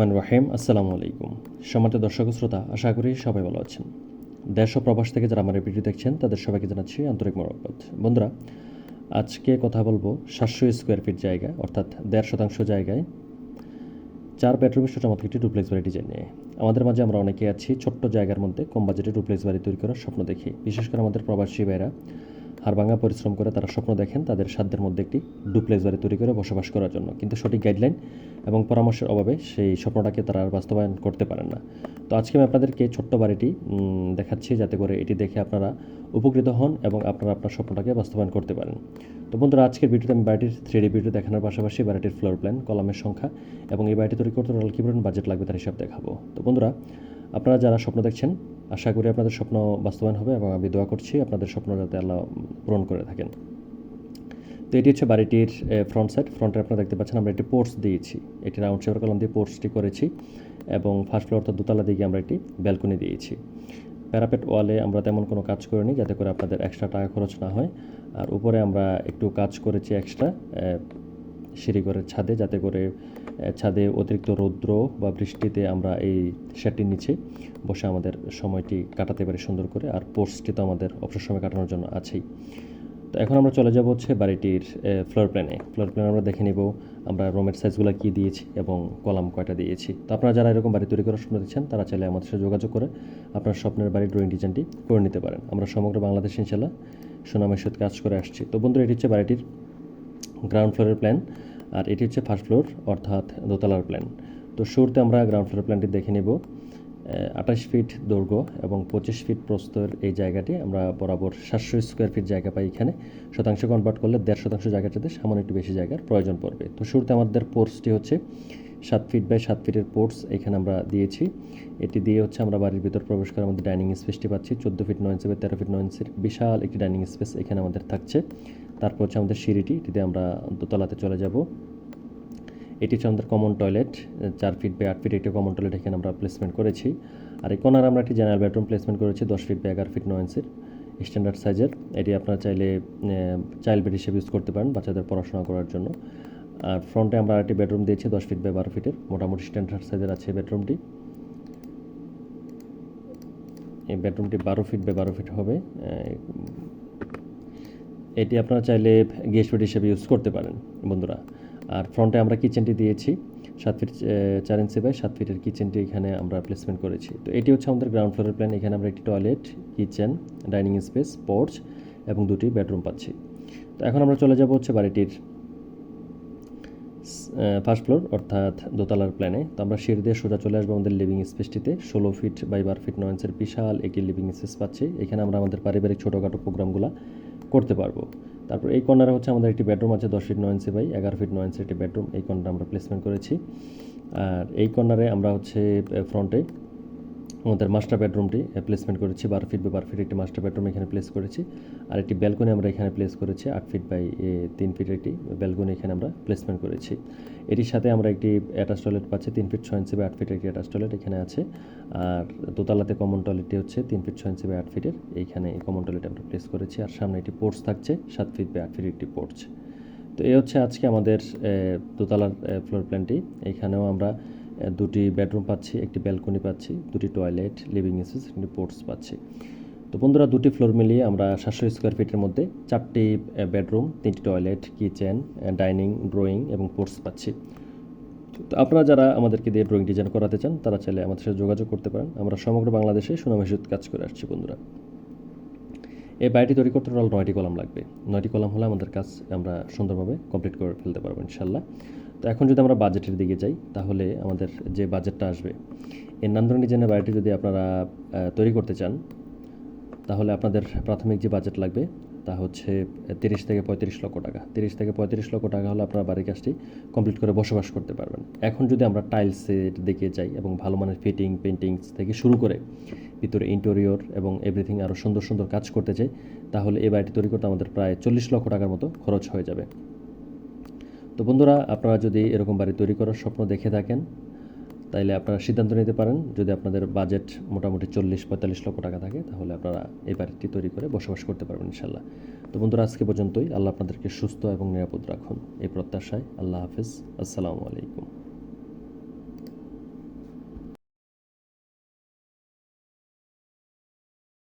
মান রাহিম, আসসালামু আলাইকুম। সম্মানিত দর্শক শ্রোতা, আশা করি সবাই ভালো আছেন। দেশ ও প্রবাস থেকে যারা আমার ভিডিও দেখছেন, তাদের সবাইকে জানাচ্ছি আন্তরিক মরকত বন্ধুরা, আজকে কথা বলব সাতশো স্কোয়ার ফিট জায়গা, অর্থাৎ দেড় শতাংশ জায়গায় চার বেডরুমের চমৎকার একটি ডুপ্লেক্স বাড়ি ডিজাইন নিয়ে। আমাদের মাঝে আমরা অনেকে আছি, ছোট্ট জায়গার মধ্যে কম বাজেটে ডুপ্লেক্স বাড়ি তৈরি করার স্বপ্ন দেখি। বিশেষ করে আমাদের প্রবাসী ভাইরা হাড়ভাঙা পরিশ্রম করে তারা স্বপ্ন দেখেন তাদের সাধ্যের মধ্যে একটি ডুপ্লেক্স বাড়ি তৈরি করে বসবাস করার জন্য। কিন্তু সঠিক গাইডলাইন এবং পরামর্শের অভাবে সেই স্বপ্নটাকে তারা আর বাস্তবায়ন করতে পারেন না। তো আজকে আমি আপনাদেরকে ছোট্ট বাড়িটি দেখাচ্ছি যাতে করে এটি দেখে আপনারা উপকৃত হন এবং আপনারা আপনার স্বপ্নটাকে বাস্তবায়ন করতে পারেন। তো বন্ধুরা, আজকের ভিডিওতে আমি বাড়িটির থ্রি ডি ভিডিও দেখানোর পাশাপাশি বাড়িটির ফ্লোর প্ল্যান কলামের সংখ্যা এবং এই বাড়িটি তৈরি করতে টোটাল কী পরিমাণ বাজেট লাগবে তার হিসাব দেখাবো। তো বন্ধুরা, আপনারা যারা স্বপ্ন দেখছেন আশা করি আপনাদের স্বপ্ন বাস্তবায়ন হবে এবং আমি দোয়া করছি আপনাদের স্বপ্ন যাতে আল্লাহ পূরণ করে থাকেন। তো এটি হচ্ছে বাড়িটির ফ্রন্ট সাইড ফ্রন্টে আপনারা দেখতে পাচ্ছেন আমরা একটি পোর্টস দিয়েছি। এটি রাউন্ড শেপের কলম দিয়ে পোর্টসটি করেছি এবং ফার্স্ট ফ্লোর অর্থাৎ দোতলা দিকে আমরা একটি ব্যালকনি দিয়েছি। প্যারাপেট ওয়ালে আমরা তেমন কোনো কাজ করিনি যাতে করে আপনাদের এক্সট্রা টাকা খরচ না হয়। আর উপরে আমরা একটু কাজ করেছি এক্সট্রা সিঁড়ি করে ছাদে, যাতে করে ছাদে অতিরিক্ত রৌদ্র বা বৃষ্টিতে আমরা এই শেডটির নিচে বসে আমাদের সময়টি কাটাতে পারি সুন্দর করে। আর পোস্টটি তো আমাদের অবসর সময় কাটানোর জন্য আছেই। তো এখন আমরা চলে যাব হচ্ছে বাড়িটির ফ্লোর প্ল্যানে ফ্লোর প্ল্যান আমরা দেখে নিব আমরা রুমের সাইজগুলো কী দিয়েছি এবং কলাম কয়টা দিয়েছি। তো আপনারা যারা এরকম বাড়ি তৈরি করার স্বপ্ন দিচ্ছেন তারা চাইলে আমাদের সাথে যোগাযোগ করে আপনার স্বপ্নের বাড়ির ড্রয়িং ডিজাইনটি করে নিতে পারেন। আমরা সমগ্র বাংলাদেশ ইনশাল্লাহ সুনামের সাথে কাজ করে আসছি। তো বন্ধুরা, এটি হচ্ছে বাড়িটির গ্রাউন্ড ফ্লোরের প্ল্যান আর এটি হচ্ছে ফার্স্ট ফ্লোর অর্থাৎ দোতলার প্ল্যান তো শুরুতে আমরা গ্রাউন্ড ফ্লোর প্ল্যানটি দেখে নেব। আঠাশ ফিট দৈর্ঘ্য এবং পঁচিশ ফিট প্রস্তর এই জায়গাটি আমরা বরাবর সাতশো স্কোয়ার ফিট জায়গা পাই এখানে। শতাংশ কনভার্ট করলে দেড় শতাংশ জায়গাটাতে সামান্য একটু বেশি জায়গার প্রয়োজন পড়বে। তো শুরুতে আমাদের পোর্সটি হচ্ছে সাত ফিট বাই সাত ফিটের পোর্টস এখানে আমরা দিয়েছি। এটি দিয়ে হচ্ছে আমরা বাড়ির ভিতর প্রবেশ করে আমাদের ডাইনিং স্পেসটি পাচ্ছি। চোদ্দ ফিট নয় ইঞ্চি বাই তেরো ফিট নয় ইঞ্চির বিশাল একটি ডাইনিং স্পেস এখানে আমাদের থাকছে। তারপর হচ্ছে আমাদের সিঁড়িটি, এটিতে আমরা দোতলাতে চলে যাব। এটি হচ্ছে আমাদের কমন টয়লেট চার ফিট বাই আট ফিট একটি কমন টয়লেট এখানে আমরা প্লেসমেন্ট করেছি। আর এই কর্নার আমরা একটি জেনারেল বেডরুম প্লেসমেন্ট করেছি, দশ ফিট বাই এগারো ফিট নয় ইঞ্চির স্ট্যান্ডার্ড সাইজের এটি আপনারা চাইলে চাইল্ড বেড হিসেবে ইউজ করতে পারেন বাচ্চাদের পড়াশোনা করার জন্য। আর ফ্রন্টে আমরা একটি বেডরুম দিয়েছি, দশ ফিট বাই বারো ফিটের মোটামুটি স্ট্যান্ডার্ড সাইজের আছে বেডরুমটি এই বেডরুমটি বারো ফিট বাই বারো ফিট হবে এটি আপনারা চাইলে বেড হিসেবে ইউজ করতে পারেন, বন্ধুরা। আর ফ্রন্টে আমরা কিচেনটি দিয়েছি, সাত ফিট চার ইঞ্চি বাই সাত ফিটের কিচেনটি এখানে আমরা প্লেসমেন্ট করেছি। তো এটি হচ্ছে আমাদের গ্রাউন্ড ফ্লোরের প্ল্যান এখানে আমরা একটি toilet kitchen dining space porch এবং দুটি বেডরুম পাচ্ছি। তো এখন আমরা চলে যাব হচ্ছে বাড়িটির ফার্স্ট ফ্লোর অর্থাৎ দোতলার প্ল্যানে তো আমরা সিঁড়ি দিয়ে সোজা চলে আসব আমাদের লিভিং স্পেসটিতে ষোলো ফিট বাই বারো ফিট নয় ইঞ্চের বিশাল একটি লিভিং স্পেস পাচ্ছি। এখানে আমরা আমাদের পারিবারিক ছোটোখাটো প্রোগ্রামগুলো করতে পারব। তারপর এই কর্নারে হচ্ছে আমাদের একটি বেডরুম আছে, দশ ফিট নয় ইঞ্চি বাই এগারো ফিট নয় ইঞ্চি একটি বেডরুম এই কর্নারটা আমরা প্লেসমেন্ট করেছি। আর এই কর্নারে আমরা হচ্ছে ফ্রন্টে আমাদের মাস্টার বেডরুমটি প্লেসমেন্ট করেছি, বারো ফিট বাই বারো ফিট একটি মাস্টার বেডরুম এখানে প্লেস করেছি। আর একটি ব্যালকনি আমরা এখানে প্লেস করেছি, আট ফিট বাই তিন ফিট একটি ব্যালকনি এখানে আমরা প্লেসমেন্ট করেছি। এটির সাথে আমরা একটি অ্যাটাচ টয়লেট পাচ্ছি, তিন ফিট ছয় ইঞ্চি আট ফিট একটি অ্যাটাচ টয়লেট এখানে আছে। আর দোতলাতে কমন টয়লেটটি হচ্ছে তিন ফিট ছয় ইঞ্চি আট ফিটের এইখানে এই কমন টয়লেট আমরা প্লেস করেছি। আর সামনে একটি পোর্টস থাকছে, সাত ফিট বাই আট ফিট একটি পোর্টস তো এই হচ্ছে আজকে আমাদের দোতলার ফ্লোর প্ল্যানটি এখানেও আমরা দুটি বেডরুম পাচ্ছি, একটি ব্যালকনি পাচ্ছি, দুটি টয়লেট লিভিং স্পেস একটি পোর্টস পাচ্ছি। তো বন্ধুরা, দুটি ফ্লোর মিলিয়ে আমরা সাতশো স্কোয়ার ফিটের মধ্যে চারটি বেডরুম তিনটি টয়লেট কিচেন ডাইনিং ড্রয়িং এবং পোর্টস পাচ্ছি। তো আপনারা যারা আমাদেরকে দিয়ে ড্রয়িং ডিজাইন করাতে চান, তারা চাইলে আমাদের সাথে যোগাযোগ করতে পারেন। আমরা সমগ্র বাংলাদেশে সুনামের কাজ করে আসছি বন্ধুরা। এই বাড়িটি তৈরি করতে টোটাল নয়টি কলাম লাগবে। নয়টি কলাম হলে আমাদের কাজ আমরা সুন্দরভাবে কমপ্লিট করে ফেলতে পারব ইনশাল্লাহ তো এখন যদি আমরা বাজেটের দিকে যাই, তাহলে আমাদের যে বাজেটটা আসবে এর নান্দন ডিজাইনের বাড়িটি যদি আপনারা তৈরি করতে চান, তাহলে আপনাদের প্রাথমিক যে বাজেট লাগবে, তা হচ্ছে তিরিশ থেকে পঁয়ত্রিশ লক্ষ টাকা। তিরিশ থেকে পঁয়ত্রিশ লক্ষ টাকা হলে আপনার বাড়ির কাজটি কমপ্লিট করে বসবাস করতে পারবেন। এখন যদি আমরা টাইলসের দিকে যাই এবং ভালো মানের ফিটিং পেন্টিংস থেকে শুরু করে ভিতরে ইন্টেরিয়র এবং এভরিথিং আরও সুন্দর সুন্দর কাজ করতে চাই, তাহলে এই বাড়িটি তৈরি করতে আমাদের প্রায় চল্লিশ লক্ষ টাকার মতো খরচ হয়ে যাবে। তো বন্ধুরা, আপনারা যদি এরকম বাড়ি তৈরি করার স্বপ্ন দেখে থাকেন, তাইলে আপনারা সিদ্ধান্ত নিতে পারেন, যদি আপনাদের বাজেট মোটামুটি চল্লিশ, পঁয়তাল্লিশ লক্ষ টাকা থাকে, তাহলে আপনারা এই বাড়িটি তৈরি করে বসবাস করতে পারবেন ইনশাল্লাহ তো বন্ধুরা, আজকে পর্যন্তই। আল্লাহ আপনাদেরকে সুস্থ এবং নিরাপদ রাখুন। এই প্রত্যাশায় আল্লাহ হাফিজ। আসসালামু আলাইকুম।